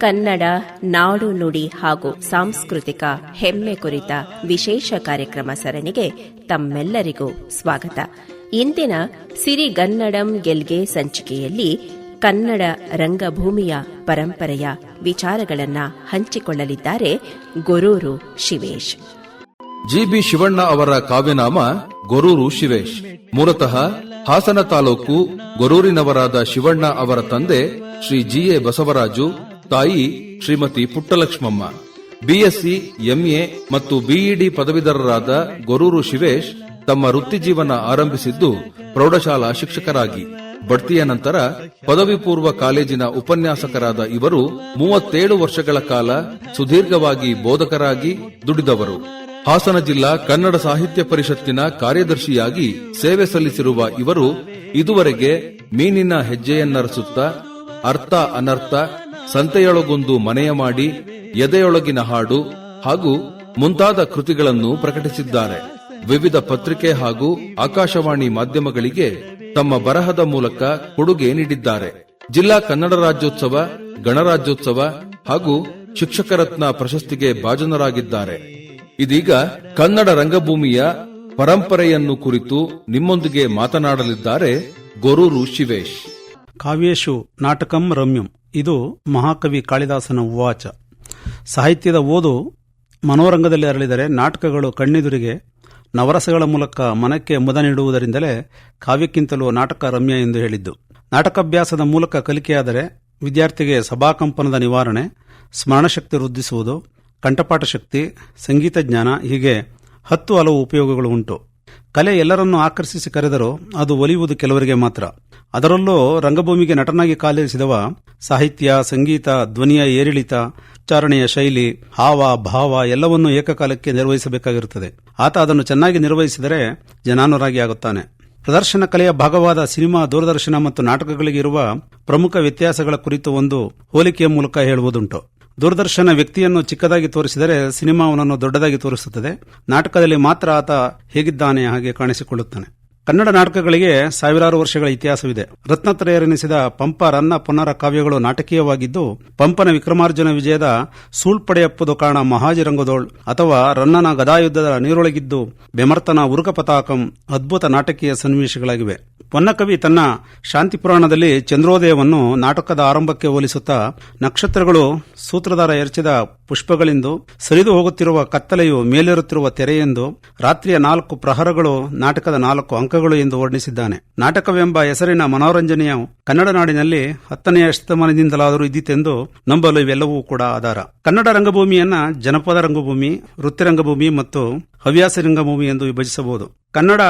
ಕನ್ನಡ, ನಾಡು ನುಡಿ ಹಾಗೂ ಸಾಂಸ್ಕೃತಿಕ ಹೆಮ್ಮೆ ಕುರಿತ ವಿಶೇಷ ಕಾರ್ಯಕ್ರಮ ಸರಣಿಗೆ ತಮ್ಮೆಲ್ಲರಿಗೂ ಸ್ವಾಗತ. ಇಂದಿನ ಸಿರಿಗನ್ನಡಂ ಗೆಲ್ಗೆ ಸಂಚಿಕೆಯಲ್ಲಿ ಕನ್ನಡ ರಂಗಭೂಮಿಯ ಪರಂಪರೆಯ ವಿಚಾರಗಳನ್ನು ಹಂಚಿಕೊಳ್ಳಲಿದ್ದಾರೆ ಗೊರೂರು ಶಿವೇಶ್. ಜಿಬಿ ಶಿವಣ್ಣ ಅವರ ಕಾವ್ಯನಾಮ ಗೊರೂರು ಶಿವೇಶ್. ಮೂಲತಃ ಹಾಸನ ತಾಲೂಕು ಗೊರೂರಿನವರಾದ ಶಿವಣ್ಣ ಅವರ ತಂದೆ ಶ್ರೀ ಜಿಎ ಬಸವರಾಜು ತಾಯಿ ಶ್ರೀಮತಿ ಪುಟ್ಟಲಕ್ಷ್ಮಮ್ಮ, ಬಿಎಸ್ಸಿ, ಎಂಎ ಮತ್ತು ಬಿಇಡಿ ಪದವೀಧರರಾದ ಗೊರೂರು ಶಿವೇಶ್ ತಮ್ಮ ವೃತ್ತಿ ಜೀವನ ಆರಂಭಿಸಿದ್ದು ಪ್ರೌಢಶಾಲಾ ಶಿಕ್ಷಕರಾಗಿ. ಬಡ್ತಿಯ ನಂತರ ಪದವಿ ಪೂರ್ವ ಕಾಲೇಜಿನ ಉಪನ್ಯಾಸಕರಾದ ಇವರು ಮೂವತ್ತೇಳು ವರ್ಷಗಳ ಕಾಲ ಸುದೀರ್ಘವಾಗಿ ಬೋಧಕರಾಗಿ ದುಡಿದವರು. ಹಾಸನ ಜಿಲ್ಲಾ ಕನ್ನಡ ಸಾಹಿತ್ಯ ಪರಿಷತ್ತಿನ ಕಾರ್ಯದರ್ಶಿಯಾಗಿ ಸೇವೆ ಸಲ್ಲಿಸಿರುವ ಇವರು ಇದುವರೆಗೆ ಮೀನಿನ ಹೆಜ್ಜೆಯನ್ನರಸುತ್ತ ಅರ್ಥ ಅನರ್ಥ ಸಂತೆಯೊಳಗೊಂದು ಮನೆಯ ಮಾಡಿ ಎದೆಯೊಳಗಿನ ಹಾಡು ಹಾಗೂ ಮುಂತಾದ ಕೃತಿಗಳನ್ನು ಪ್ರಕಟಿಸಿದ್ದಾರೆ. ವಿವಿಧ ಪತ್ರಿಕೆ ಹಾಗೂ ಆಕಾಶವಾಣಿ ಮಾಧ್ಯಮಗಳಿಗೆ ತಮ್ಮ ಬರಹದ ಮೂಲಕ ಕೊಡುಗೆ ನೀಡಿದ್ದಾರೆ. ಜಿಲ್ಲಾ ಕನ್ನಡ ರಾಜ್ಯೋತ್ಸವ, ಗಣರಾಜ್ಯೋತ್ಸವ ಹಾಗೂ ಶಿಕ್ಷಕರತ್ನ ಪ್ರಶಸ್ತಿಗೆ ಭಾಜನರಾಗಿದ್ದಾರೆ. ಇದೀಗ ಕನ್ನಡ ರಂಗಭೂಮಿಯ ಪರಂಪರೆಯನ್ನು ಕುರಿತು ನಿಮ್ಮೊಂದಿಗೆ ಮಾತನಾಡಲಿದ್ದಾರೆ ಗೊರೂರು ಶಿವೇಶ್. ಕಾವ್ಯೇಶು ನಾಟಕಂ ರಮ್ಯಂ. ಇದು ಮಹಾಕವಿ ಕಾಳಿದಾಸನ ಉವಾಚ. ಸಾಹಿತ್ಯದ ಓದು ಮನೋರಂಗದಲ್ಲಿ ಅರಳಿದರೆ ನಾಟಕಗಳು ಕಣ್ಣೆದುರಿಗೆ, ನವರಸಗಳ ಮೂಲಕ ಮನಕ್ಕೆ ಮುದ ನೀಡುವುದರಿಂದಲೇ ಕಾವ್ಯಕ್ಕಿಂತಲೂ ನಾಟಕ ರಮ್ಯ ಎಂದು ಹೇಳಿದ್ದು. ನಾಟಕಾಭ್ಯಾಸದ ಮೂಲಕ ಕಲಿಕೆಯಾದರೆ ವಿದ್ಯಾರ್ಥಿಗೆ ಸಭಾಕಂಪನದ ನಿವಾರಣೆ, ಸ್ಮರಣಶಕ್ತಿ ವೃದ್ಧಿಸುವುದು, ಕಂಠಪಾಠ ಶಕ್ತಿ, ಸಂಗೀತ ಜ್ಞಾನ ಹೀಗೆ ಹತ್ತು ಹಲವು ಉಪಯೋಗಗಳು ಉಂಟು. ಕಲೆ ಎಲ್ಲರನ್ನೂ ಆಕರ್ಷಿಸಿ ಕರೆದರೂ ಅದು ಒಲಿಯುವುದು ಕೆಲವರಿಗೆ ಮಾತ್ರ. ಅದರಲ್ಲೂ ರಂಗಭೂಮಿಗೆ ನಟನಾಗಿ ಕಾಲಿರಿಸಿದವ ಸಾಹಿತ್ಯ, ಸಂಗೀತ, ಧ್ವನಿಯ ಏರಿಳಿತ, ಉಚ್ಚಾರಣೆಯ ಶೈಲಿ, ಹಾವ, ಭಾವ ಎಲ್ಲವನ್ನೂ ಏಕಕಾಲಕ್ಕೆ ನಿರ್ವಹಿಸಬೇಕಾಗಿರುತ್ತದೆ. ಆತ ಅದನ್ನು ಚೆನ್ನಾಗಿ ನಿರ್ವಹಿಸಿದರೆ ಜನಾನುರಾಗಿ ಆಗುತ್ತಾನೆ. ಪ್ರದರ್ಶನ ಕಲೆಯ ಭಾಗವಾದ ಸಿನಿಮಾ, ದೂರದರ್ಶನ ಮತ್ತು ನಾಟಕಗಳಿಗೆ ಇರುವ ಪ್ರಮುಖ ವ್ಯತ್ಯಾಸಗಳ ಕುರಿತು ಒಂದು ಹೋಲಿಕೆಯ ಮೂಲಕ ಹೇಳುವುದುಂಟು. ದೂರದರ್ಶನ ವ್ಯಕ್ತಿಯನ್ನು ಚಿಕ್ಕದಾಗಿ ತೋರಿಸಿದರೆ ಸಿನಿಮಾವನ್ನು ದೊಡ್ಡದಾಗಿ ತೋರಿಸುತ್ತದೆ. ನಾಟಕದಲ್ಲಿ ಮಾತ್ರ ಆತ ಹೇಗಿದ್ದಾನೆ ಹಾಗೆ ಕಾಣಿಸಿಕೊಳ್ಳುತ್ತಾನೆ. ಕನ್ನಡ ನಾಟಕಗಳಿಗೆ ಸಾವಿರಾರು ವರ್ಷಗಳ ಇತಿಹಾಸವಿದೆ. ರತ್ನತ್ರಯರೆನಿಸಿದ ಪಂಪ ರನ್ನ ಪುನರ ಕಾವ್ಯಗಳು ನಾಟಕೀಯವಾಗಿದ್ದು, ಪಂಪನ ವಿಕ್ರಮಾರ್ಜುನ ವಿಜಯದ ಸೂಳ್ಪಡೆಯಪ್ಪದು ಕಾರಣ ಮಹಾಜಿರಂಗದೋಳ್ ಅಥವಾ ರನ್ನನ ಗದಾಯುದ್ಧದ ನೀರೊಳಗಿದ್ದು, ಬೆಮರ್ತನ ಉರುಕ ಪತಾಕಂ ಅದ್ಭುತ ನಾಟಕೀಯ ಸನ್ನಿವೇಶಗಳಾಗಿವೆ. ಪೊನ್ನಕವಿ ತನ್ನ ಶಾಂತಿ ಪುರಾಣದಲ್ಲಿ ಚಂದ್ರೋದಯವನ್ನು ನಾಟಕದ ಆರಂಭಕ್ಕೆ ಹೋಲಿಸುತ್ತಾ, ನಕ್ಷತ್ರಗಳು ಸೂತ್ರಧಾರ ಎರಚಿದ ಪುಷ್ಪಗಳೆಂದು, ಸರಿದು ಹೋಗುತ್ತಿರುವ ಕತ್ತಲೆಯು ಮೇಲೇರುತ್ತಿರುವ ತೆರೆಯೆಂದು, ರಾತ್ರಿಯ ನಾಲ್ಕು ಪ್ರಹರಗಳು ನಾಟಕದ ನಾಲ್ಕು ಅಂಕಗಳು ಎಂದು ವರ್ಣಿಸಿದ್ದಾನೆ. ನಾಟಕವೆಂಬ ಹೆಸರಿನ ಮನೋರಂಜನೆಯ ಕನ್ನಡ ನಾಡಿನಲ್ಲಿ ಹತ್ತನೆಯ ಶತಮಾನದಿಂದಲಾದರೂ ಇದ್ದಿತೆಂದು ನಂಬಲು ಇವೆಲ್ಲವೂ ಕೂಡ ಆಧಾರ. ಕನ್ನಡ ರಂಗಭೂಮಿಯನ್ನ ಜನಪದ ರಂಗಭೂಮಿ, ವೃತ್ತಿ ರಂಗಭೂಮಿ ಮತ್ತು ಹವ್ಯಾಸ ರಂಗಭೂಮಿ ಎಂದು ವಿಭಜಿಸಬಹುದು. ಕನ್ನಡ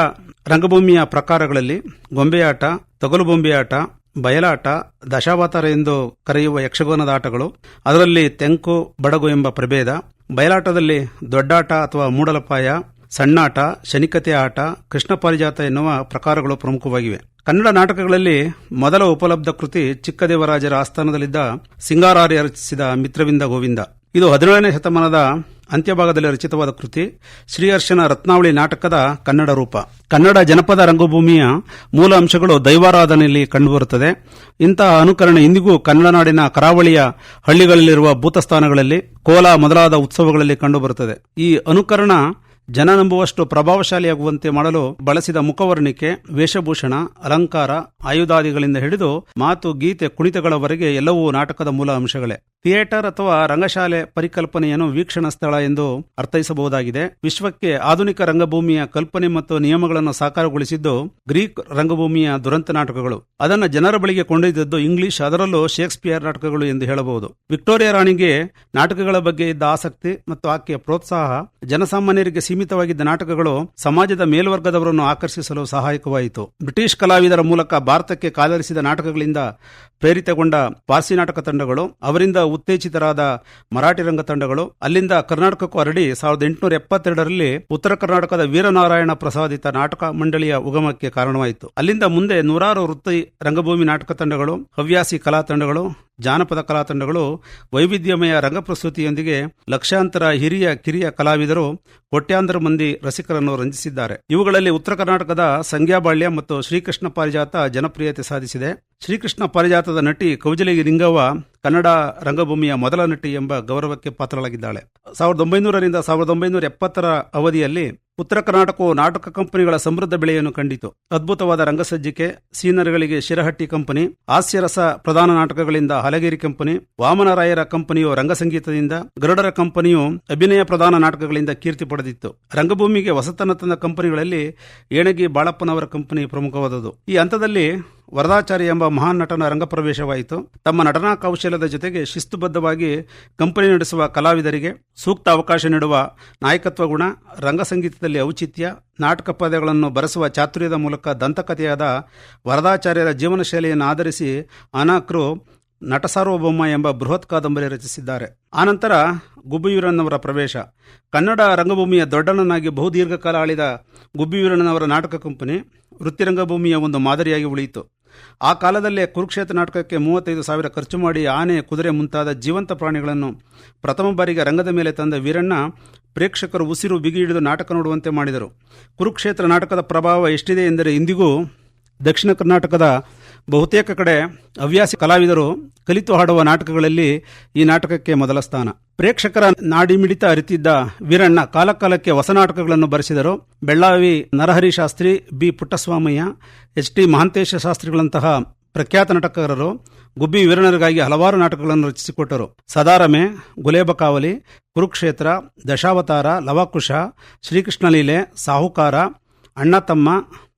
ರಂಗಭೂಮಿಯ ಪ್ರಕಾರಗಳಲ್ಲಿ ಗೊಂಬೆಯಾಟ, ತೊಗಲು ಬೊಂಬೆಯಾಟ ಬಯಲಾಟ, ದಶಾವತಾರ ಎಂದು ಕರೆಯುವ ಯಕ್ಷಗಾನದ ಆಟಗಳು, ಅದರಲ್ಲಿ ತೆಂಕು, ಬಡಗು ಎಂಬ ಪ್ರಭೇದ, ಬಯಲಾಟದಲ್ಲಿ ದೊಡ್ಡಾಟ ಅಥವಾ ಮೂಡಲಪಾಯ ಸಣ್ಣಾಟ ಶನಿಕತೆ ಆಟ, ಕೃಷ್ಣ ಪಾರಿಜಾತ ಎನ್ನುವ ಪ್ರಕಾರಗಳು ಪ್ರಮುಖವಾಗಿವೆ. ಕನ್ನಡ ನಾಟಕಗಳಲ್ಲಿ ಮೊದಲ ಉಪಲಬ್ಧ ಕೃತಿ ಚಿಕ್ಕದೇವರಾಜರ ಆಸ್ಥಾನದಲ್ಲಿದ್ದ ಸಿಂಗಾರಾರ್ಯ ರಚಿಸಿದ ಮಿತ್ರವಿಂದ ಗೋವಿಂದ. ಇದು ಹದಿನೇಳನೇ ಶತಮಾನದ ಅಂತ್ಯಭಾಗದಲ್ಲಿ ರಚಿತವಾದ ಕೃತಿ, ಶ್ರೀಹರ್ಷನ ರತ್ನಾವಳಿ ನಾಟಕದ ಕನ್ನಡ ರೂಪ. ಕನ್ನಡ ಜನಪದ ರಂಗಭೂಮಿಯ ಮೂಲ ಅಂಶಗಳು ದೈವಾರಾಧನೆಯಲ್ಲಿ ಕಂಡುಬರುತ್ತದೆ. ಇಂತಹ ಅನುಕರಣೆ ಇಂದಿಗೂ ಕನ್ನಡ ನಾಡಿನ ಕರಾವಳಿಯ ಹಳ್ಳಿಗಳಲ್ಲಿರುವ ಭೂತಸ್ಥಾನಗಳಲ್ಲಿ, ಕೋಲ ಮೊದಲಾದ ಉತ್ಸವಗಳಲ್ಲಿ ಕಂಡುಬರುತ್ತದೆ. ಈ ಅನುಕರಣ ಜನ ನಂಬುವಷ್ಟು ಪ್ರಭಾವಶಾಲಿಯಾಗುವಂತೆ ಮಾಡಲು ಬಳಸಿದ ಮುಖವರ್ಣಿಕೆ, ವೇಷಭೂಷಣ, ಅಲಂಕಾರ, ಆಯುಧಾದಿಗಳಿಂದ ಹಿಡಿದು ಮಾತು ಗೀತೆ ಕುಣಿತಗಳವರೆಗೆ ಎಲ್ಲವೂ ನಾಟಕದ ಮೂಲ ಅಂಶಗಳೇ. ಥಿಯೇಟರ್ ಅಥವಾ ರಂಗಶಾಲೆ ಪರಿಕಲ್ಪನೆಯನ್ನು ವೀಕ್ಷಣಾ ಸ್ಥಳ ಎಂದು ಅರ್ಥೈಸಬಹುದಾಗಿದೆ. ವಿಶ್ವಕ್ಕೆ ಆಧುನಿಕ ರಂಗಭೂಮಿಯ ಕಲ್ಪನೆ ಮತ್ತು ನಿಯಮಗಳನ್ನು ಸಾಕಾರಗೊಳಿಸಿದ್ದು ಗ್ರೀಕ್ ರಂಗಭೂಮಿಯ ದುರಂತ ನಾಟಕಗಳು. ಅದನ್ನು ಜನರ ಬಳಿಗೆ ಕೊಂಡೊಯ್ದದ್ದು ಇಂಗ್ಲಿಷ್, ಅದರಲ್ಲೂ ಶೇಕ್ಸ್ಪಿಯರ್ ನಾಟಕಗಳು ಎಂದು ಹೇಳಬಹುದು. ವಿಕ್ಟೋರಿಯಾ ರಾಣಿಗೆ ನಾಟಕಗಳ ಬಗ್ಗೆ ಇದ್ದ ಆಸಕ್ತಿ ಮತ್ತು ಆಕೆಯ ಪ್ರೋತ್ಸಾಹ, ಜನಸಾಮಾನ್ಯರಿಗೆ ಸೀಮಿತವಾಗಿದ್ದ ನಾಟಕಗಳು ಸಮಾಜದ ಮೇಲ್ವರ್ಗದವರನ್ನು ಆಕರ್ಷಿಸಲು ಸಹಾಯಕವಾಯಿತು. ಬ್ರಿಟಿಷ್ ಕಲಾವಿದರ ಮೂಲಕ ಭಾರತಕ್ಕೆ ಕಾಲರಿಸಿದ ನಾಟಕಗಳಿಂದ ಪ್ರೇರಿತಗೊಂಡ ಪಾರ್ಸಿ ನಾಟಕ ತಂಡಗಳು, ಅವರಿಂದ ಉತ್ತೇಜಿತರಾದ ಮರಾಠಿ ರಂಗ ತಂಡಗಳು ಅಲ್ಲಿಂದ ಕರ್ನಾಟಕಕ್ಕೂ ಹರಡಿ ಸಾವಿರದ ಎಂಟುನೂರ ಎಪ್ಪತ್ತೆರಡರಲ್ಲಿ ಉತ್ತರ ಕರ್ನಾಟಕದ ವೀರನಾರಾಯಣ ಪ್ರಸಾದಿತ ನಾಟಕ ಮಂಡಳಿಯ ಉಗಮಕ್ಕೆ ಕಾರಣವಾಯಿತು. ಅಲ್ಲಿಂದ ಮುಂದೆ ನೂರಾರು ವೃತ್ತಿ ರಂಗಭೂಮಿ ನಾಟಕ ತಂಡಗಳು, ಹವ್ಯಾಸಿ ಕಲಾ ತಂಡಗಳು, ಜಾನಪದ ಕಲಾ ತಂಡಗಳು, ವೈವಿಧ್ಯಮಯ ರಂಗಪ್ರಸ್ತುತಿಯೊಂದಿಗೆ ಲಕ್ಷಾಂತರ ಹಿರಿಯ, ಕಿರಿಯ ಕಲಾವಿದರು, ಕೋಟ್ಯಾಂತರ ಮಂದಿ ರಸಿಕರನ್ನು ರಂಜಿಸಿದ್ದಾರೆ. ಇವುಗಳಲ್ಲಿ ಉತ್ತರ ಕರ್ನಾಟಕದ ಸಂಗ್ಯಾಬಾಳ್ಯ ಮತ್ತು ಶ್ರೀಕೃಷ್ಣ ಪಾರಿಜಾತ ಜನಪ್ರಿಯತೆ ಸಾಧಿಸಿದೆ. ಶ್ರೀಕೃಷ್ಣ ಪಾರಿಜಾತದ ನಟಿ ಕೌಜಲಗಿ ಲಿಂಗವ್ವ ಕನ್ನಡ ರಂಗಭೂಮಿಯ ಮೊದಲ ನಟಿ ಎಂಬ ಗೌರವಕ್ಕೆ ಪಾತ್ರಳಾಗಿದ್ದಾಳೆ. ಸಾವಿರದ ಒಂಬೈನೂರರಿಂದ ಸಾವಿರದ ಒಂಬೈನೂರ ಎಪ್ಪತ್ತರ ಅವಧಿಯಲ್ಲಿ ಉತ್ತರ ಕರ್ನಾಟಕವು ನಾಟಕ ಕಂಪನಿಗಳ ಸಮೃದ್ಧ ಬೆಳೆಯನ್ನು ಕಂಡಿತು. ಅದ್ಭುತವಾದ ರಂಗಸಜ್ಜಿಕೆ, ಸೀನರ್ಗಳಿಗೆ ಶಿರಹಟ್ಟಿ ಕಂಪನಿ ಹಾಸ್ಯರಸ ಪ್ರಧಾನ ನಾಟಕಗಳಿಂದ ಹಲಗೇರಿ ಕಂಪನಿ, ವಾಮನರಾಯರ ಕಂಪನಿಯು ರಂಗಸಂಗೀತದಿಂದ, ಗರುಡರ ಕಂಪನಿಯು ಅಭಿನಯ ಪ್ರಧಾನ ನಾಟಕಗಳಿಂದ ಕೀರ್ತಿ ಪಡೆದಿತ್ತು. ರಂಗಭೂಮಿಗೆ ಹೊಸತನ ತಂದ ಕಂಪನಿಗಳಲ್ಲಿ ಏಣಗಿ ಬಾಳಪ್ಪನವರ ಕಂಪನಿ ಪ್ರಮುಖವಾದದು ಈ ಹಂತದಲ್ಲಿ ವರದಾಚಾರಿ ಎಂಬ ಮಹಾನ್ ನಟನ ರಂಗಪ್ರವೇಶವಾಯಿತು. ತಮ್ಮ ನಟನಾ ಕೌಶಲ್ಯದ ಜೊತೆಗೆ ಶಿಸ್ತುಬದ್ಧವಾಗಿ ಕಂಪನಿ ನಡೆಸುವ ಕಲಾವಿದರಿಗೆ ಸೂಕ್ತ ಅವಕಾಶ ನೀಡುವ ನಾಯಕತ್ವ ಗುಣ ರಂಗಸಂಗೀತದಲ್ಲಿ ಔಚಿತ್ಯ, ನಾಟಕ ಪದ್ಯಗಳನ್ನು ಬರೆಸುವ ಚಾತುರ್ಯದ ಮೂಲಕ ದಂತಕಥೆಯಾದ ವರದಾಚಾರ್ಯರ ಜೀವನ ಶೈಲಿಯನ್ನು ಆಧರಿಸಿ ಅನಾಕ್ರು ನಟಸಾರ್ವಭೌಮ ಎಂಬ ಬೃಹತ್ ಕಾದಂಬರಿ ರಚಿಸಿದ್ದಾರೆ. ಆನಂತರ ಗುಬ್ಬಿವೀರಣ್ಣವರ ಪ್ರವೇಶ. ಕನ್ನಡ ರಂಗಭೂಮಿಯ ದೊಡ್ಡಣ್ಣನಾಗಿ ಬಹುದೀರ್ಘಕಾಲ ಆಳಿದ ಗುಬ್ಬಿವೀರಣ್ಣನವರ ನಾಟಕ ಕಂಪನಿ ವೃತ್ತಿರಂಗಭೂಮಿಯ ಒಂದು ಮಾದರಿಯಾಗಿ ಉಳಿಯಿತು. ಆ ಕಾಲದಲ್ಲೇ ಕುರುಕ್ಷೇತ್ರ ನಾಟಕಕ್ಕೆ ಮೂವತ್ತೈದು ಸಾವಿರ ಖರ್ಚು ಮಾಡಿ ಆನೆ, ಕುದುರೆ ಮುಂತಾದ ಜೀವಂತ ಪ್ರಾಣಿಗಳನ್ನು ಪ್ರಥಮ ಬಾರಿಗೆ ರಂಗದ ಮೇಲೆ ತಂದ ವೀರಣ್ಣ ಪ್ರೇಕ್ಷಕರು ಉಸಿರು ಬಿಗಿ ಹಿಡಿದು ನಾಟಕ ನೋಡುವಂತೆ ಮಾಡಿದರು. ಕುರುಕ್ಷೇತ್ರ ನಾಟಕದ ಪ್ರಭಾವ ಎಷ್ಟಿದೆ ಎಂದರೆ ಇಂದಿಗೂ ದಕ್ಷಿಣ ಕರ್ನಾಟಕದ ಬಹುತೇಕ ಕಡೆ ಹವ್ಯಾಸಿ ಕಲಾವಿದರು ಕಲಿತು ಹಾಡುವ ನಾಟಕಗಳಲ್ಲಿ ಈ ನಾಟಕಕ್ಕೆ ಮೊದಲ ಸ್ಥಾನ. ಪ್ರೇಕ್ಷಕರ ನಾಡಿಮಿಡಿತ ಅರಿತಿದ್ದ ವೀರಣ್ಣ ಕಾಲಕಾಲಕ್ಕೆ ಹೊಸ ನಾಟಕಗಳನ್ನು ಬರೆಸಿದರು. Bellavi Narahari Shastri, B Puttaswamayya H T Mahantesha ಶಾಸ್ತ್ರಿಗಳಂತಹ ಪ್ರಖ್ಯಾತ ನಾಟಕಕಾರರು ಗುಬ್ಬಿ ವೀರಣ್ಣರಿಗಾಗಿ ಹಲವಾರು ನಾಟಕಗಳನ್ನು ರಚಿಸಿಕೊಟ್ಟರು. ಸದಾರಮೆ ಗುಲೇಬಕಾವಲಿ ಕುರುಕ್ಷೇತ್ರ, ದಶಾವತಾರ, ಲವಕುಶ ಶ್ರೀಕೃಷ್ಣಲೀಲೆ ಸಾಹುಕಾರ ಅಣ್ಣ ತಮ್ಮ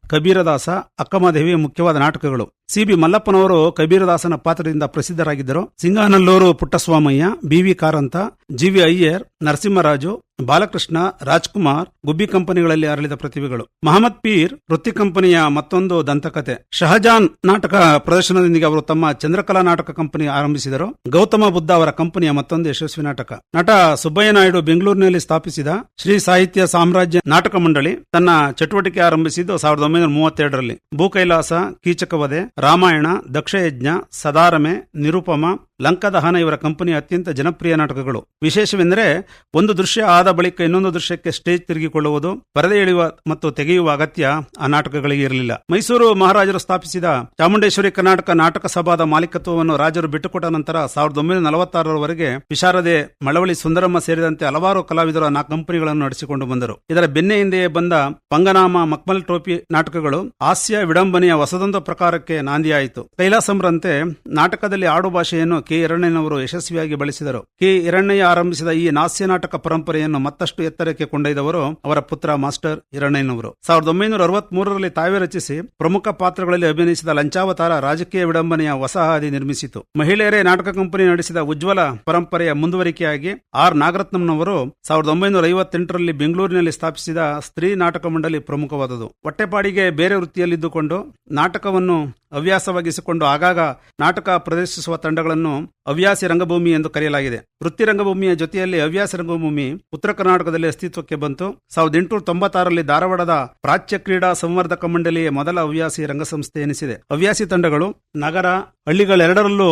ಕಬೀರದಾಸ ಅಕ್ಕಮದೇವಿ ಮುಖ್ಯವಾದ ನಾಟಕಗಳು. ಸಿ ಬಿ ಮಲ್ಲಪ್ಪನವರು ಕಬೀರದಾಸನ ಪಾತ್ರದಿಂದ ಪ್ರಸಿದ್ಧರಾಗಿದ್ದರು. ಸಿಂಗಾನಲ್ಲೂರು ಪುಟ್ಟಸ್ವಾಮಯ್ಯ, ಬಿವಿ ಕಾರಂತ, ಜಿವಿ ಅಯ್ಯರ್, ನರಸಿಂಹರಾಜು, ಬಾಲಕೃಷ್ಣ, ರಾಜ್ಕುಮಾರ್, ಗುಬ್ಬಿ ಕಂಪನಿಗಳಲ್ಲಿ ಅರಳಿದ ಪ್ರತಿಭೆಗಳು. ಮಹಮ್ಮದ್ ಪೀರ್, ವೃತ್ತಿ ಕಂಪನಿಯ ಮತ್ತೊಂದು ದಂತಕತೆ. ಶಹಜಾನ್ ನಾಟಕ ಪ್ರದರ್ಶನದೊಂದಿಗೆ ಅವರು ತಮ್ಮ ಚಂದ್ರಕಲಾ ನಾಟಕ ಕಂಪನಿ ಆರಂಭಿಸಿದರು. ಗೌತಮ ಬುದ್ಧ ಅವರ ಕಂಪನಿಯ ಮತ್ತೊಂದು ಯಶಸ್ವಿ ನಾಟಕ. ನಟ ಸುಬ್ಬಯ್ಯ ನಾಯ್ಡು ಬೆಂಗಳೂರಿನಲ್ಲಿ ಸ್ಥಾಪಿಸಿದ ಶ್ರೀ ಸಾಹಿತ್ಯ ಸಾಮ್ರಾಜ್ಯ ನಾಟಕ ಮಂಡಳಿ ತನ್ನ ಚಟುವಟಿಕೆ ಆರಂಭಿಸಿದ್ದು ಸಾವಿರದ ಒಂಬೈನೂರ ಮೂವತ್ತೆರಡರಲ್ಲಿ. ಭೂಕೈಲಾಸ, ಕೀಚಕವಧೆ ರಾಮಾಯಣ ದಕ್ಷಯಜ್ಞ ಸದಾರಮೆ ನಿರುಪಮ ಲಂಕದಹನ ಇವರ ಕಂಪನಿಯ ಅತ್ಯಂತ ಜನಪ್ರಿಯ ನಾಟಕಗಳು. ವಿಶೇಷವೆಂದರೆ, ಒಂದು ದೃಶ್ಯ ಆದ ಬಳಿಕ ಇನ್ನೊಂದು ದೃಶ್ಯಕ್ಕೆ ಸ್ಟೇಜ್ ತಿರುಗಿಕೊಳ್ಳುವುದು, ಪರದೆ ಎಳೆಯುವ ಮತ್ತು ತೆಗೆಯುವ ಅಗತ್ಯ ಆ ನಾಟಕಗಳಿಗೆ ಇರಲಿಲ್ಲ. ಮೈಸೂರು ಮಹಾರಾಜರು ಸ್ಥಾಪಿಸಿದ ಚಾಮುಂಡೇಶ್ವರಿ ಕರ್ನಾಟಕ ನಾಟಕ ಸಭಾದ ಮಾಲೀಕತ್ವವನ್ನು ರಾಜರು ಬಿಟ್ಟುಕೊಟ್ಟ ನಂತರ ಸಾವಿರದ ಒಂಬೈನೂರ ನಲವತ್ತಾರರವರೆಗೆ ವಿಶಾರದೆ ಮಳವಳ್ಳಿ ಸುಂದರಮ್ಮ ಸೇರಿದಂತೆ ಹಲವಾರು ಕಲಾವಿದರು ಆ ಕಂಪನಿಗಳನ್ನು ನಡೆಸಿಕೊಂಡು ಬಂದರು. ಇದರ ಬೆನ್ನೆ ಹಿಂದೆಯೇ ಬಂದ ಪಂಗನಾಮ ಮಕ್ಮಲ್ ಟೋಪಿ ನಾಟಕಗಳು ಹಾಸ್ಯ ವಿಡಂಬನೆಯ ಹೊಸದೊಂದು ಪ್ರಕಾರಕ್ಕೆ ನಾಂದಿಯಾಯಿತು. ಕೈಲಾಸಂರಂತೆ ನಾಟಕದಲ್ಲಿ ಆಡು ಭಾಷೆಯನ್ನು ಕೆ ಹಿರಣ್ಣಯ್ಯನವರು ಯಶಸ್ವಿಯಾಗಿ ಬಳಸಿದರು. ಕೆ ಎರಣ್ಣಯ್ಯ ಆರಂಭಿಸಿದ ಈ ನಾಸ್ಯ ನಾಟಕ ಪರಂಪರೆಯನ್ನು ಮತ್ತಷ್ಟು ಎತ್ತರಕ್ಕೆ ಕೊಂಡೊಯ್ದವರು ಅವರ ಪುತ್ರ ಮಾಸ್ಟರ್ ಹಿರಣ್ಣಯ್ಯನವರು ಸಾವಿರದ ಒಂಬೈನೂರ ಅರವತ್ತ್ ಮೂರರಲ್ಲಿ ತಾವೇ ರಚಿಸಿ ಪ್ರಮುಖ ಪಾತ್ರಗಳಲ್ಲಿ ಅಭಿನಯಿಸಿದ ಲಂಚಾವತಾರ ರಾಜಕೀಯ ವಿಡಂಬನೆಯ ವಸಾಹಾದಿ ನಿರ್ಮಿಸಿತು. ಮಹಿಳೆಯರೇ ನಾಟಕ ಕಂಪನಿ ನಡೆಸಿದ ಉಜ್ವಲ ಪರಂಪರೆಯ ಮುಂದುವರಿಕೆಯಾಗಿ ಆರ್ ನಾಗರತ್ನಂನವರು ಸಾವಿರದ ಒಂಬೈನೂರ ಐವತ್ತೆಂಟರಲ್ಲಿ ಬೆಂಗಳೂರಿನಲ್ಲಿ ಸ್ಥಾಪಿಸಿದ ಸ್ತ್ರೀ ನಾಟಕ ಮಂಡಳಿ ಪ್ರಮುಖವಾದುದು. ಹೊಟ್ಟೆಪಾಡಿಗೆ ಬೇರೆ ವೃತ್ತಿಯಲ್ಲಿದ್ದುಕೊಂಡು ನಾಟಕವನ್ನು ಹವ್ಯಾಸವಾಗಿಸಿಕೊಂಡು ಆಗಾಗ ನಾಟಕ ಪ್ರದರ್ಶಿಸುವ ತಂಡಗಳನ್ನು ಹವ್ಯಾಸಿ ರಂಗಭೂಮಿ ಎಂದು ಕರೆಯಲಾಗಿದೆ. ವೃತ್ತಿ ರಂಗಭೂಮಿಯ ಜೊತೆಯಲ್ಲಿ ಹವ್ಯಾಸ ರಂಗಭೂಮಿ ಉತ್ತರ ಕರ್ನಾಟಕದಲ್ಲಿ ಅಸ್ತಿತ್ವಕ್ಕೆ ಬಂತು. ಸಾವಿರದ ಎಂಟುನೂರ ತೊಂಬತ್ತಾರರಲ್ಲಿ ಧಾರವಾಡದ ಪ್ರಾಚ್ಯ ಕ್ರೀಡಾ ಸಂವರ್ಧಕ ಮಂಡಳಿಯ ಮೊದಲ ಹವ್ಯಾಸಿ ರಂಗಸಂಸ್ಥೆ ಎನಿಸಿದೆ. ಹವ್ಯಾಸಿ ತಂಡಗಳು ನಗರ, ಹಳ್ಳಿಗಳೆರಡರಲ್ಲೂ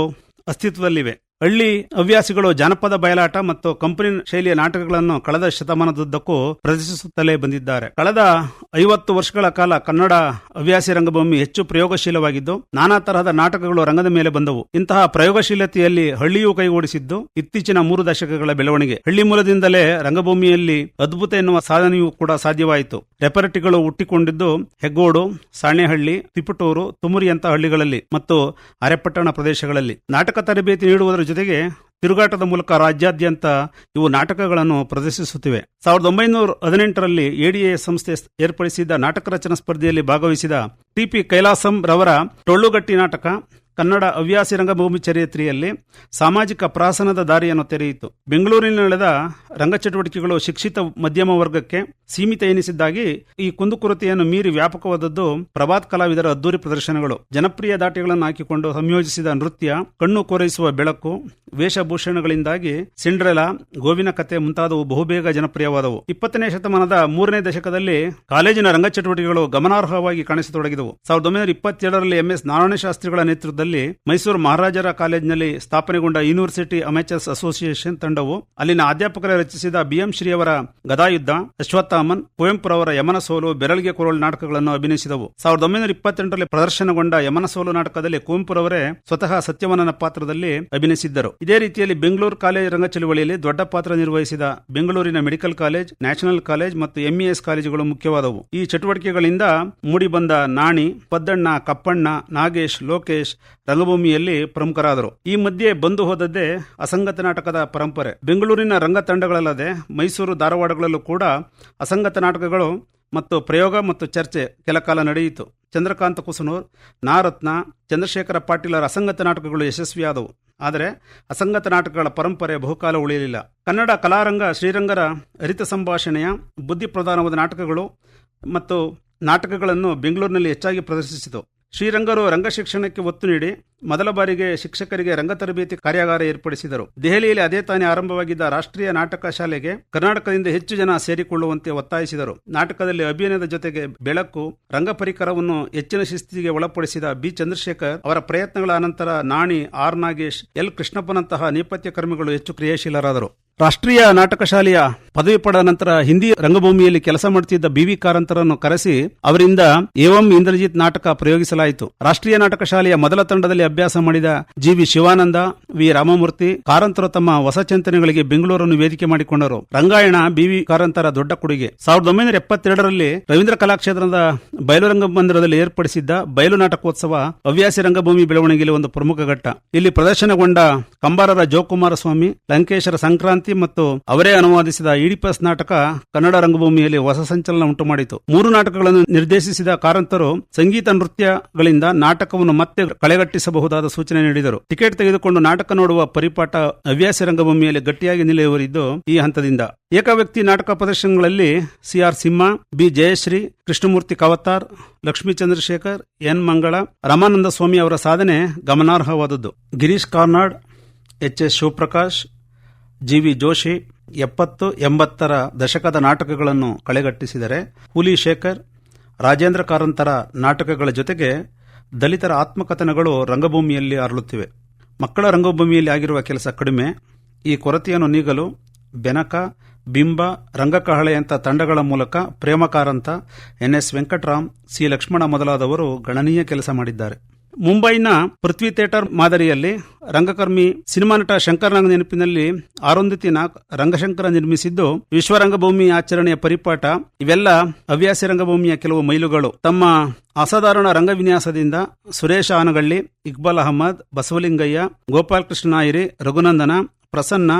ಅಸ್ತಿತ್ವದಲ್ಲಿವೆ. ಹಳ್ಳಿ ಹವ್ಯಾಸಿಗಳು ಜಾನಪದ ಬಯಲಾಟ ಮತ್ತು ಕಂಪನಿ ಶೈಲಿಯ ನಾಟಕಗಳನ್ನು ಕಳೆದ ಶತಮಾನದುದ್ದಕ್ಕೂ ಪ್ರದರ್ಶಿಸುತ್ತಲೇ ಬಂದಿದ್ದಾರೆ. ಕಳೆದ ಐವತ್ತು ವರ್ಷಗಳ ಕಾಲ ಕನ್ನಡ ಹವ್ಯಾಸಿ ರಂಗಭೂಮಿ ಹೆಚ್ಚು ಪ್ರಯೋಗಶೀಲವಾಗಿದ್ದು, ನಾನಾ ತರಹದ ನಾಟಕಗಳು ರಂಗದ ಮೇಲೆ ಬಂದವು. ಇಂತಹ ಪ್ರಯೋಗಶೀಲತೆಯಲ್ಲಿ ಹಳ್ಳಿಯೂ ಕೈಗೂಡಿಸಿದ್ದು, ಇತ್ತೀಚಿನ ಮೂರು ದಶಕಗಳ ಬೆಳವಣಿಗೆ. ಹಳ್ಳಿ ಮೂಲದಿಂದಲೇ ರಂಗಭೂಮಿಯಲ್ಲಿ ಅದ್ಭುತ ಎನ್ನುವ ಸಾಧನೆಯೂ ಕೂಡ ಸಾಧ್ಯವಾಯಿತು. ರೆಪರೆಟಿಗಳು ಹುಟ್ಟಿಕೊಂಡಿದ್ದು, ಹೆಗ್ಗೋಡು, ಸಾಣೆಹಳ್ಳಿ, ತಿಪಟೂರು, ತುಮುರಿಯಂತಹ ಹಳ್ಳಿಗಳಲ್ಲಿ ಮತ್ತು ಅರೆಪಟ್ಟಣ ಪ್ರದೇಶಗಳಲ್ಲಿ. ನಾಟಕ ತರಬೇತಿ ನೀಡುವುದರ ಜೊತೆಗೆ ತಿರುಗಾಟದ ಮೂಲಕ ರಾಜ್ಯಾದ್ಯಂತ ಇವು ನಾಟಕಗಳನ್ನು ಪ್ರದರ್ಶಿಸುತ್ತಿವೆ. ಸಾವಿರದ ಒಂಬೈನೂರ ಹದಿನೆಂಟರಲ್ಲಿ ಎಡಿಎ ಸಂಸ್ಥೆ ಏರ್ಪಡಿಸಿದ್ದ ನಾಟಕ ರಚನಾ ಸ್ಪರ್ಧೆಯಲ್ಲಿ ಭಾಗವಹಿಸಿದ ಟಿಪಿ ಕೈಲಾಸಂ ರವರ ಟೊಳ್ಳುಗಟ್ಟಿ ನಾಟಕ ಕನ್ನಡ ಹವ್ಯಾಸಿ ರಂಗಭೂಮಿ ಚರಿತ್ರೆಯಲ್ಲಿ ಸಾಮಾಜಿಕ ಪ್ರಾಸನದ ದಾರಿಯನ್ನು ತೆರೆಯಿತು. ಬೆಂಗಳೂರಿನಲ್ಲಿ ನಡೆದ ರಂಗಚಟುವಟಿಕೆಗಳು ಶಿಕ್ಷಿತ ಮಧ್ಯಮ ವರ್ಗಕ್ಕೆ ಸೀಮಿತ ಎನಿಸಿದ್ದಾಗಿ ಈ ಕುಂದುಕೊರತೆಯನ್ನು ಮೀರಿ ವ್ಯಾಪಕವಾದದ್ದು ಪ್ರಭಾತ್ ಕಲಾವಿದರ ಅದ್ದೂರಿ ಪ್ರದರ್ಶನಗಳು. ಜನಪ್ರಿಯ ದಾಟಿಗಳನ್ನು ಹಾಕಿಕೊಂಡು ಸಂಯೋಜಿಸಿದ ನೃತ್ಯ, ಕಣ್ಣು ಕೋರೈಸುವ ಬೆಳಕು, ವೇಷಭೂಷಣಗಳಿಂದಾಗಿ ಸಿಂಡ್ರೆಲಾ, ಗೋವಿನ ಕತೆ ಮುಂತಾದವು ಬಹುಬೇಗ ಜನಪ್ರಿಯವಾದವು. ಇಪ್ಪತ್ತನೇ ಶತಮಾನದ ಮೂರನೇ ದಶಕದಲ್ಲಿ ಕಾಲೇಜಿನ ರಂಗಚಟುವಟಿಕೆಗಳು ಗಮನಾರ್ಹವಾಗಿ ಕಾಣಿಸತೊಡಗಿದವು. ಸಾವಿರದ ಒಂಬೈನೂರ ಇಪ್ಪತ್ತೇಳರಲ್ಲಿ ಎಂಎಸ್ ನಾರಾಯಣ ಶಾಸ್ತ್ರಿಗಳ ನೇತೃತ್ವದಲ್ಲಿ ಮೈಸೂರು ಮಹಾರಾಜರ ಕಾಲೇಜಿನಲ್ಲಿ ಸ್ಥಾಪನೆಗೊಂಡ ಯೂನಿವರ್ಸಿಟಿ ಅಮೆಚರ್ಸ್ ಅಸೋಸಿಯೇಷನ್ ತಂಡವು ಅಲ್ಲಿನ ಅಧ್ಯಾಪಕರ ರಚಿಸಿದ ಬಿಎಂ ಶ್ರೀ ಅವರ ಗದಾಯುದ್ಧ ಅಶ್ವತ್ಥಾಮನ್ ಕುವೆಂಪುರವರ ಯಮನ ಸೋಲು ಬೆರಳಿಗೆ ಕೊರಳು ನಾಟಕಗಳನ್ನು ಅಭಿನಯಿಸಿದವು. ಸಾವಿರದ ಒಂಬೈನೂರ ಇಪ್ಪತ್ತೆಂಟರಲ್ಲಿ ಪ್ರದರ್ಶನಗೊಂಡ ಯಮನ ಸೋಲು ನಾಟಕದಲ್ಲಿ ಕುವೆಂಪುರವರೇ ಸ್ವತಃ ಸತ್ಯವನನ ಪಾತ್ರದಲ್ಲಿ ಅಭಿನಯಿಸಿದ್ದರು. ಇದೇ ರೀತಿಯಲ್ಲಿ ಬೆಂಗಳೂರು ಕಾಲೇಜ್ ರಂಗ ಚಳುವಳಿಯಲ್ಲಿ ದೊಡ್ಡ ಪಾತ್ರ ನಿರ್ವಹಿಸಿದ ಬೆಂಗಳೂರಿನ ಮೆಡಿಕಲ್ ಕಾಲೇಜ್, ನ್ಯಾಷನಲ್ ಕಾಲೇಜ್ ಮತ್ತು ಎಂಇಎಸ್ ಕಾಲೇಜುಗಳು ಮುಖ್ಯವಾದವು. ಈ ಚಟುವಟಿಕೆಗಳಿಂದ ಮೂಡಿಬಂದ ನಾಣಿ, ಪದ್ದಣ್ಣ, ಕಪ್ಪಣ್ಣ, ನಾಗೇಶ್, ಲೋಕೇಶ್ ರಂಗಭೂಮಿಯಲ್ಲಿ ಪ್ರಮುಖರಾದರು. ಈ ಮಧ್ಯೆ ಬಂದು ಹೋದದ್ದೇ ಅಸಂಗತ ನಾಟಕದ ಪರಂಪರೆ. ಬೆಂಗಳೂರಿನ ರಂಗ ತಂಡಗಳಲ್ಲದೆ ಮೈಸೂರು ಧಾರವಾಡಗಳಲ್ಲೂ ಕೂಡ ಅಸಂಗತ ನಾಟಕಗಳು ಮತ್ತು ಪ್ರಯೋಗ ಮತ್ತು ಚರ್ಚೆ ಕೆಲಕಾಲ ನಡೆಯಿತು. ಚಂದ್ರಕಾಂತ ಕುಸನೂರ್, ನಾರತ್ನ, ಚಂದ್ರಶೇಖರ ಪಾಟೀಲರ ಅಸಂಗತ ನಾಟಕಗಳು ಯಶಸ್ವಿಯಾದವು. ಆದರೆ ಅಸಂಗತ ನಾಟಕಗಳ ಪರಂಪರೆ ಬಹುಕಾಲ ಉಳಿಯಲಿಲ್ಲ. ಕನ್ನಡ ಕಲಾರಂಗ ಶ್ರೀರಂಗರ ಹರಿತ ಸಂಭಾಷಣೆಯ ಬುದ್ಧಿ ಪ್ರಧಾನವಾದ ನಾಟಕಗಳು ಮತ್ತು ನಾಟಕಗಳನ್ನು ಬೆಂಗಳೂರಿನಲ್ಲಿ ಹೆಚ್ಚಾಗಿ ಪ್ರದರ್ಶಿಸಿತು. ಶ್ರೀರಂಗರು ರಂಗ ಶಿಕ್ಷಣಕ್ಕೆ ಒತ್ತು ನೀಡಿ ಮೊದಲ ಬಾರಿಗೆ ಶಿಕ್ಷಕರಿಗೆ ರಂಗ ತರಬೇತಿ ಕಾರ್ಯಾಗಾರ ಏರ್ಪಡಿಸಿದರು. ದೆಹಲಿಯಲ್ಲಿ ಅದೇ ತಾನೇ ಆರಂಭವಾಗಿದ್ದ ರಾಷ್ಟ್ರೀಯ ನಾಟಕ ಶಾಲೆಗೆ ಕರ್ನಾಟಕದಿಂದ ಹೆಚ್ಚು ಜನ ಸೇರಿಕೊಳ್ಳುವಂತೆ ಒತ್ತಾಯಿಸಿದರು. ನಾಟಕದಲ್ಲಿ ಅಭಿನಯದ ಜೊತೆಗೆ ಬೆಳಕು, ರಂಗ ಪರಿಕರವನ್ನು ಹೆಚ್ಚಿನ ಶಿಸ್ತಿಗೆ ಒಳಪಡಿಸಿದ ಬಿ. ಚಂದ್ರಶೇಖರ್ ಅವರ ಪ್ರಯತ್ನಗಳ ಅನಂತರ ನಾಣಿ, ಆರ್. ನಾಗೇಶ್, ಎಲ್. ಕೃಷ್ಣಪ್ಪನಂತಹ ನೇಪಥ್ಯ ಕರ್ಮಿಗಳು ಹೆಚ್ಚು ಕ್ರಿಯಾಶೀಲರಾದರು. ರಾಷ್ಟ್ರೀಯ ನಾಟಕ ಶಾಲೆಯ ಪದವಿ ಪಡೆದ ನಂತರ ಹಿಂದಿ ರಂಗಭೂಮಿಯಲ್ಲಿ ಕೆಲಸ ಮಾಡುತ್ತಿದ್ದ ಬಿ ವಿ ಕಾರಂತರನ್ನು ಕರೆಸಿ ಅವರಿಂದ ಏವಂ ಇಂದ್ರಜಿತ್ ನಾಟಕ ಪ್ರಯೋಗಿಸಲಾಯಿತು. ರಾಷ್ಟ್ರೀಯ ನಾಟಕ ಶಾಲೆಯ ಮೊದಲ ತಂಡದಲ್ಲಿ ಅಭ್ಯಾಸ ಮಾಡಿದ G V Shivananda, V. Ramamurthy ಕಾರಂತರು ತಮ್ಮ ಹೊಸ ಚಿಂತನೆಗಳಿಗೆ ಬೆಂಗಳೂರನ್ನು ವೇದಿಕೆ ಮಾಡಿಕೊಂಡರು. ರಂಗಾಯಣ ಬಿ ವಿ ಕಾರಂತರ ದೊಡ್ಡ ಕೊಡುಗೆ. ಸಾವಿರದ ಒಂಬೈನೂರ ಎಪ್ಪತ್ತೆರಡರಲ್ಲಿ ರವೀಂದ್ರ ಕಲಾಕ್ಷೇತ್ರದ ಬಯಲು ರಂಗಮಂದಿರದಲ್ಲಿ ಏರ್ಪಡಿಸಿದ್ದ ಬಯಲು ನಾಟಕೋತ್ಸವ ಹವ್ಯಾಸಿ ರಂಗಭೂಮಿ ಬೆಳವಣಿಗೆಯಲ್ಲಿ ಒಂದು ಪ್ರಮುಖ ಘಟ್ಟ. ಇಲ್ಲಿ ಪ್ರದರ್ಶನಗೊಂಡ ಕಂಬಾರರ ಜೋಕುಮಾರ ಸ್ವಾಮಿ ಲಂಕೇಶರ ಸಂಕ್ರಾಂತಿ ಮತ್ತು ಅವರೇ ಅನುವಾದಿಸಿದ ಈಡಿಪಸ್ ನಾಟಕ ಕನ್ನಡ ರಂಗಭೂಮಿಯಲ್ಲಿ ಹೊಸ ಸಂಚಲನ ಉಂಟು ಮಾಡಿತು ಮೂರು ನಾಟಕಗಳನ್ನು ನಿರ್ದೇಶಿಸಿದ ಕಾರಂತರು ಸಂಗೀತ ನೃತ್ಯಗಳಿಂದ ನಾಟಕವನ್ನು ಮತ್ತೆ ಕಳೆಗಟ್ಟಿಸಬಹುದಾದ ಸೂಚನೆ ನೀಡಿದರು. ಟಿಕೆಟ್ ತೆಗೆದುಕೊಂಡು ನಾಟಕ ನೋಡುವ ಪರಿಪಾಠ ಹವ್ಯಾಸ ರಂಗಭೂಮಿಯಲ್ಲಿ ಗಟ್ಟಿಯಾಗಿ ನಿಲೆಯುವರಿದ್ದು ಈ ಹಂತದಿಂದ. ಏಕವ್ಯಕ್ತಿ ನಾಟಕ ಪ್ರದರ್ಶನಗಳಲ್ಲಿ CR Simha, B. Jayashree, Krishnamurthy Kavatar, Lakshmi Chandrashekhar, N. Mangala, Ramananda Swami ಅವರ ಸಾಧನೆ ಗಮನಾರ್ಹವಾದದ್ದು. Girish Karnad, H. S. Shivaprakash G V Joshi ಎಪ್ಪತ್ತು ಎಂಬತ್ತರ ದಶಕದ ನಾಟಕಗಳನ್ನು ಕಳೆಗಟ್ಟಿಸಿದರೆ ಹುಲಿ ಶೇಖರ್, ರಾಜೇಂದ್ರ ಕಾರಂತರ ನಾಟಕಗಳ ಜೊತೆಗೆ ದಲಿತರ ಆತ್ಮಕಥನಗಳು ರಂಗಭೂಮಿಯಲ್ಲಿ ಅರಳುತ್ತಿವೆ. ಮಕ್ಕಳ ರಂಗಭೂಮಿಯಲ್ಲಿ ಆಗಿರುವ ಕೆಲಸ ಕಡಿಮೆ. ಈ ಕೊರತೆಯನ್ನು ನೀಗಲು ಬೆನಕ, ಬಿಂಬ ರಂಗಕಹಳೆಯಂಥ ತಂಡಗಳ ಮೂಲಕ Prema Karanth N S Venkataram, C Lakshmana ಮೊದಲಾದವರು ಗಣನೀಯ ಕೆಲಸ ಮಾಡಿದ್ದಾರೆ. ಮುಂಬೈನ ಪೃಥ್ವಿ ಥಿಯೇಟರ್ ಮಾದರಿಯಲ್ಲಿ ರಂಗಕರ್ಮಿ ಸಿನಿಮಾ ನಟ ಶಂಕರನಾಗ್ ನೆನಪಿನಲ್ಲಿ ಆರೊಂದಿತಿ ನಾಕ್ ರಂಗಶಂಕರ ನಿರ್ಮಿಸಿದ್ದು ವಿಶ್ವರಂಗಭೂಮಿ ಆಚರಣೆಯ ಪರಿಪಾಠ. ಇವೆಲ್ಲ ಹವ್ಯಾಸಿ ರಂಗಭೂಮಿಯ ಕೆಲವು ಮೈಲುಗಳು. ತಮ್ಮ ಅಸಾಧಾರಣ ರಂಗವಿನ್ಯಾಸದಿಂದ ಸುರೇಶ ಆನಗಳ್ಳಿ, ಇಕ್ಬಾಲ್ ಅಹಮದ್, ಬಸವಲಿಂಗಯ್ಯ, ಗೋಪಾಲಕೃಷ್ಣ ನಾಯಿರಿ, ರಘುನಂದನ, ಪ್ರಸನ್ನ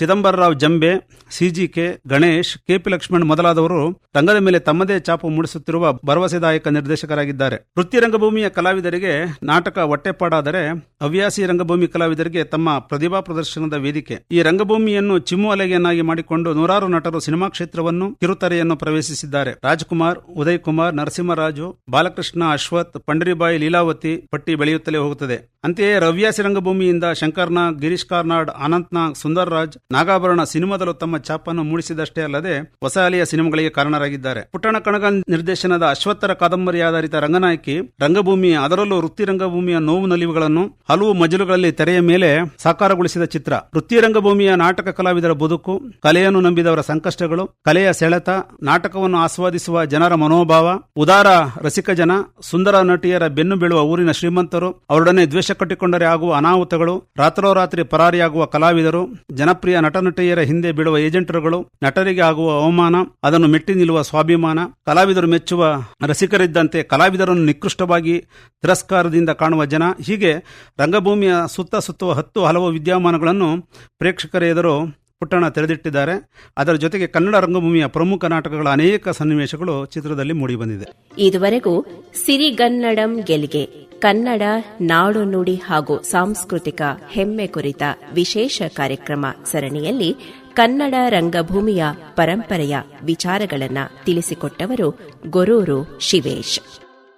ಚಿದಂಬರರಾವ್ ಜಂಬೆ, ಸಿಜಿಕೆ, ಗಣೇಶ್, ಕೆಪಿ ಲಕ್ಷ್ಮಣ್ ಮೊದಲಾದವರು ರಂಗದ ಮೇಲೆ ತಮ್ಮದೇ ಛಾಪು ಮೂಡಿಸುತ್ತಿರುವ ಭರವಸೆದಾಯಕ ನಿರ್ದೇಶಕರಾಗಿದ್ದಾರೆ. ವೃತ್ತಿ ರಂಗಭೂಮಿಯ ಕಲಾವಿದರಿಗೆ ನಾಟಕ ಹೊಟ್ಟೆಪಾಡಾದರೆ ಹವ್ಯಾಸಿ ರಂಗಭೂಮಿ ಕಲಾವಿದರಿಗೆ ತಮ್ಮ ಪ್ರತಿಭಾ ಪ್ರದರ್ಶನದ ವೇದಿಕೆ. ಈ ರಂಗಭೂಮಿಯನ್ನು ಚಿಮ್ಮು ಅಲೆಗೆಯನ್ನಾಗಿ ಮಾಡಿಕೊಂಡು ನೂರಾರು ನಟರು ಸಿನಿಮಾ ಕ್ಷೇತ್ರವನ್ನು ಕಿರುತೆರೆಯನ್ನು ಪ್ರವೇಶಿಸಿದ್ದಾರೆ. ರಾಜ್ಕುಮಾರ್ ಉದಯ್ ಕುಮಾರ್ ನರಸಿಂಹರಾಜು, ಬಾಲಕೃಷ್ಣ, ಅಶ್ವಥ್, ಪಂಡರಿಬಾಯಿ, ಲೀಲಾವತಿ ಪಟ್ಟಿ ಬೆಳೆಯುತ್ತಲೇ ಹೋಗುತ್ತದೆ. ಅಂತೆಯೇ ರವ್ಯಾಸಿ ರಂಗಭೂಮಿಯಿಂದ ಶಂಕರ್ನಾಗ್, ಗಿರೀಶ್ ಕಾರ್ನಾಡ್, ಅನಂತ್ನಾಗ್ ಸುಂದರ್ ರಾಜ್ ನಾಗಾಭರಣ ಸಿನಿಮಾದಲ್ಲೂ ತಮ್ಮ ಛಾಪನ್ನು ಮೂಡಿಸಿದಷ್ಟೇ ಅಲ್ಲದೆ ಹೊಸ ಅಲೆಯ ಸಿನಿಮಾಗಳಿಗೆ ಕಾರಣರಾಗಿದ್ದಾರೆ. ಪುಟ್ಟಣ ಕಣಗ ನಿರ್ದೇಶನದ ಅಶ್ವತ್ಥರ ಕಾದಂಬರಿ ಆಧಾರಿತ ರಂಗನಾಯಕಿ ರಂಗಭೂಮಿಯ ಅದರಲ್ಲೂ ವೃತ್ತಿ ರಂಗಭೂಮಿಯ ನೋವು ನಲಿವುಗಳನ್ನು ಹಲವು ಮಜಲುಗಳಲ್ಲಿ ತೆರೆಯ ಮೇಲೆ ಸಾಕಾರಗೊಳಿಸಿದ ಚಿತ್ರ. ವೃತ್ತಿ ರಂಗಭೂಮಿಯ ನಾಟಕ ಕಲಾವಿದರ ಬದುಕು, ಕಲೆಯನ್ನು ನಂಬಿದವರ ಸಂಕಷ್ಟಗಳು, ಕಲೆಯ ಸೆಳೆತ, ನಾಟಕವನ್ನು ಆಸ್ವಾದಿಸುವ ಜನರ ಮನೋಭಾವ, ಉದಾರ ರಸಿಕ ಜನ, ಸುಂದರ ನಟಿಯರ ಬೆನ್ನು ಬೀಳುವ ಊರಿನ ಶ್ರೀಮಂತರು, ಅವರೊಡನೆ ದ್ವೇಷ ಕಟ್ಟಿಕೊಂಡರೆ ಆಗುವ ಅನಾಹುತಗಳು, ರಾತ್ರೋರಾತ್ರಿ ಪರಾರಿಯಾಗುವ ಕಲಾವಿದರು, ಜನಪ್ರಿಯ ನಟನಟಿಯರ ಹಿಂದೆ ಬಿಡುವ ಏಜೆಂಟರುಗಳು, ನಟರಿಗೆ ಆಗುವ ಅವಮಾನ, ಅದನ್ನು ಮೆಟ್ಟಿ ನಿಲ್ಲುವ ಸ್ವಾಭಿಮಾನ, ಕಲಾವಿದರು ಮೆಚ್ಚುವ ರಸಿಕರಿದ್ದಂತೆ ಕಲಾವಿದರನ್ನು ನಿಕೃಷ್ಟವಾಗಿ ತಿರಸ್ಕಾರದಿಂದ ಕಾಣುವ ಜನ, ಹೀಗೆ ರಂಗಭೂಮಿಯ ಸುತ್ತ ಸುತ್ತುವ ಹತ್ತು ಹಲವು ವಿದ್ಯಮಾನಗಳನ್ನು ಪ್ರೇಕ್ಷಕರ ಎದುರು ಪುಟ್ಟಣ ತೆರೆದಿಟ್ಟಿದ್ದಾರೆ. ಅದರ ಜೊತೆಗೆ ಕನ್ನಡ ರಂಗಭೂಮಿಯ ಪ್ರಮುಖ ನಾಟಕಗಳ ಅನೇಕ ಸನ್ನಿವೇಶಗಳು ಚಿತ್ರದಲ್ಲಿ ಮೂಡಿಬಂದಿದೆ. ಇದುವರೆಗೂ ಸಿರಿಗನ್ನಡಂ ಗೆಲ್ಗೆ ಕನ್ನಡ, ನಾಡು ನುಡಿ ಹಾಗೂ ಸಾಂಸ್ಕೃತಿಕ ಹೆಮ್ಮೆ ಕುರಿತ ವಿಶೇಷ ಕಾರ್ಯಕ್ರಮ ಸರಣಿಯಲ್ಲಿ ಕನ್ನಡ ರಂಗಭೂಮಿಯ ಪರಂಪರೆಯ ವಿಚಾರಗಳನ್ನು ತಿಳಿಸಿಕೊಟ್ಟವರು ಗೊರೂರು ಶಿವೇಶ್.